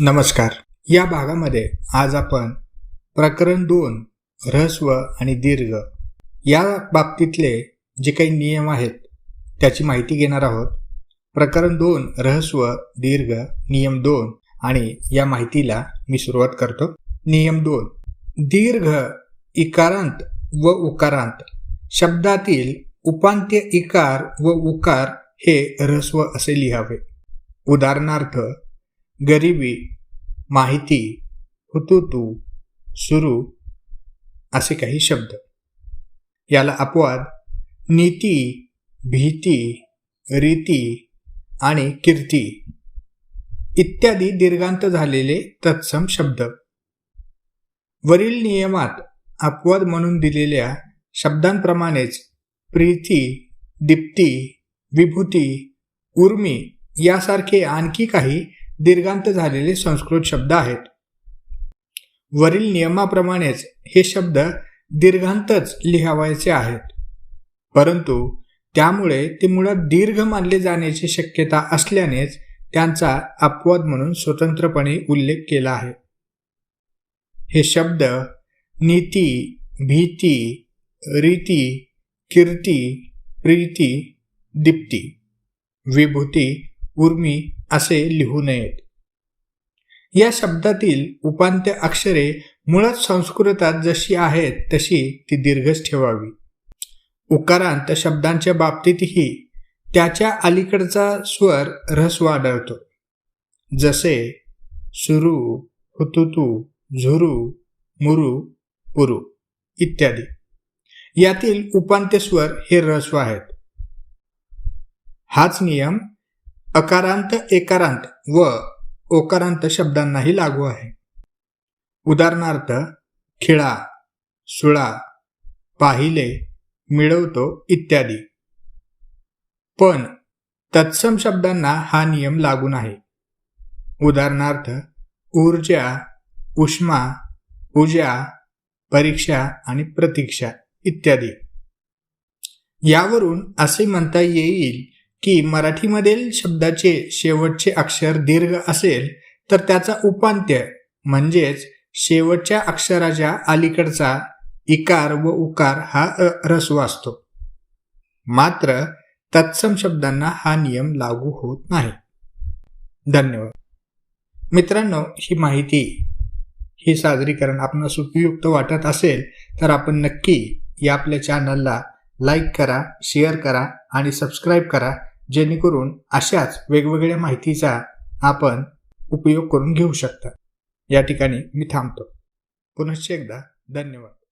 नमस्कार. या भागामध्ये आज आपण प्रकरण दोन रहस्व आणि दीर्घ या बाबतीतले जे काही नियम आहेत त्याची माहिती घेणार आहोत. प्रकरण दोन रहस्व दीर्घ नियम दोन आणि या माहितीला मी सुरुवात करतो. नियम दोन. दीर्घ इकारांत व उकारांत. शब्दातील उपांत्य इकार व उकार हे रहस्व असे लिहावे. उदाहरणार्थ गरिबी माहिती हुतुतू सुरू असे काही शब्द. याला अपवाद नीती भीती रीती आणि कीर्ती इत्यादी दीर्घांत झालेले तत्सम शब्द. वरील नियमात अपवाद म्हणून दिलेल्या शब्दांप्रमाणेच प्रीती दीप्ती विभूती उर्मी यासारखे आणखी काही दीर्घांत झालेले संस्कृत शब्द आहेत. वरील नियमाप्रमाणेच हे शब्द दीर्घांतच लिहावायचे आहेत. परंतु त्यामुळे ते मुळात दीर्घ मानले जाण्याची शक्यता असल्यानेच त्यांचा अपवाद म्हणून स्वतंत्रपणे उल्लेख केला आहे. हे शब्द नीती भीती रीती कीर्ती प्रीती दीप्ती विभूती उर्मी असे लिहू नयेत. या शब्दातील उपांत्य अक्षरे मुळात संस्कृतात जशी आहेत तशी ती दीर्घच ठेवावी. उकारांत शब्दांच्या बाबतीतही त्याच्या अलीकडचा स्वर रस आढळतो जसे सुरू हुतुतू झुरू मुरू पुरू इत्यादी. यातील उपांत्य स्वर हे रस्व आहेत. हाच नियम अकारांत एकारांत व ओकारांत शब्दांनाही लागू आहे. उदाहरणार्थ खिळा सुळा पाहिले मिळवतो इत्यादी. पण तत्सम शब्दांना हा नियम लागू नाही. उदाहरणार्थ ऊर्जा उष्मा पूजा परीक्षा आणि प्रतीक्षा इत्यादी. यावरून असे म्हणता येईल की मराठीमधील शब्दाचे शेवटचे अक्षर दीर्घ असेल तर त्याचा उपांत्य म्हणजेच शेवटच्या अक्षराच्या अलीकडचा इकार व उकार हा रस्व असतो. मात्र तत्सम शब्दांना हा नियम लागू होत नाही. धन्यवाद. मित्रांनो ही माहिती ही सादरीकरण आपणास उपयुक्त वाटत असेल तर आपण नक्की या आपल्या चॅनलला लाईक करा शेअर करा आणि सबस्क्राईब करा. जेणेकरून अशाच वेगवेगळ्या माहितीचा आपण उपयोग करून घेऊ शकता. या ठिकाणी मी थांबतो. पुनश्च एकदा धन्यवाद.